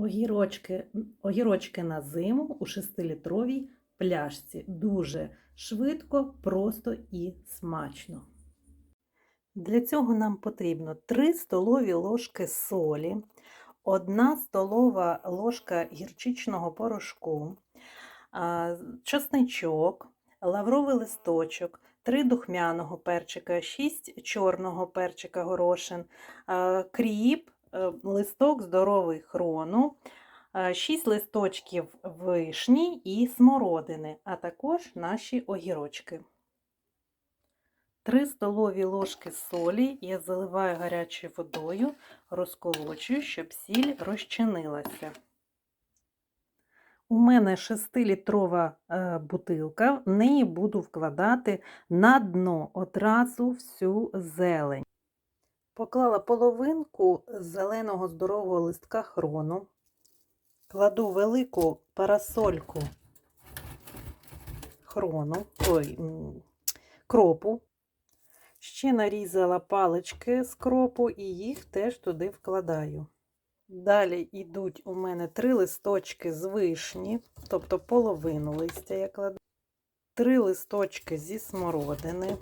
Огірочки, огірочки на зиму у 6-літровій пляшці. Дуже швидко, просто і смачно. Для цього нам потрібно 3 столові ложки солі, 1 столова ложка гірчичного порошку, чесничок, лавровий листочок, 3 духмяного перчика, 6 чорного перчика горошин, кріп, листок здоровий хрону, 6 листочків вишні і смородини, а також наші огірочки. 3 столові ложки солі я заливаю гарячою водою, розколочую, щоб сіль розчинилася. У мене 6-літрова е, бутилка, в неї буду вкладати на дно одразу всю зелень. Поклала половинку зеленого здорового листка хрону, кладу велику парасольку хрону, ой, кропу. Ще нарізала палички з кропу і їх теж туди вкладаю. Далі йдуть у мене три листочки з вишні, тобто половину листя я кладу, три листочки зі смородини,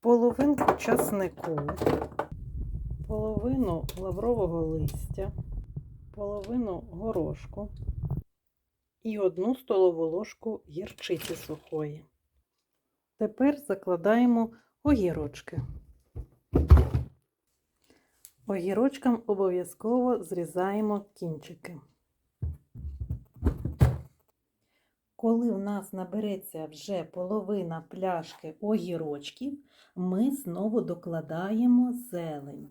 половинку часнику, половину лаврового листя, половину горошку і одну столову ложку гірчиці сухої. Тепер закладаємо огірочки. Огірочкам обов'язково зрізаємо кінчики. Коли в нас набереться вже половина пляшки огірочків, ми знову докладаємо зелень.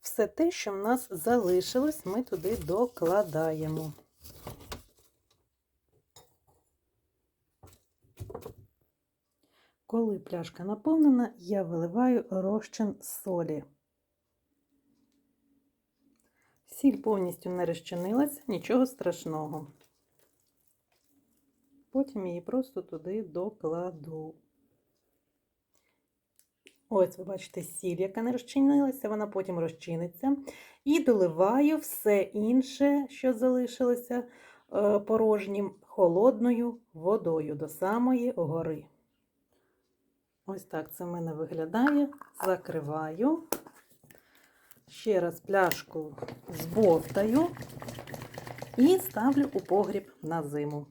Все те, що в нас залишилось, ми туди докладаємо. Коли пляшка наповнена, я виливаю розчин солі. Сіль повністю не розчинилася, нічого страшного. Потім її просто туди докладу. Ось, ви бачите, сіль, яка не розчинилася, вона потім розчиниться. І доливаю все інше, що залишилося е, порожнім, холодною водою до самої гори. Ось так це в мене виглядає. Закриваю. Ще раз пляшку збовтаю і ставлю у погріб на зиму.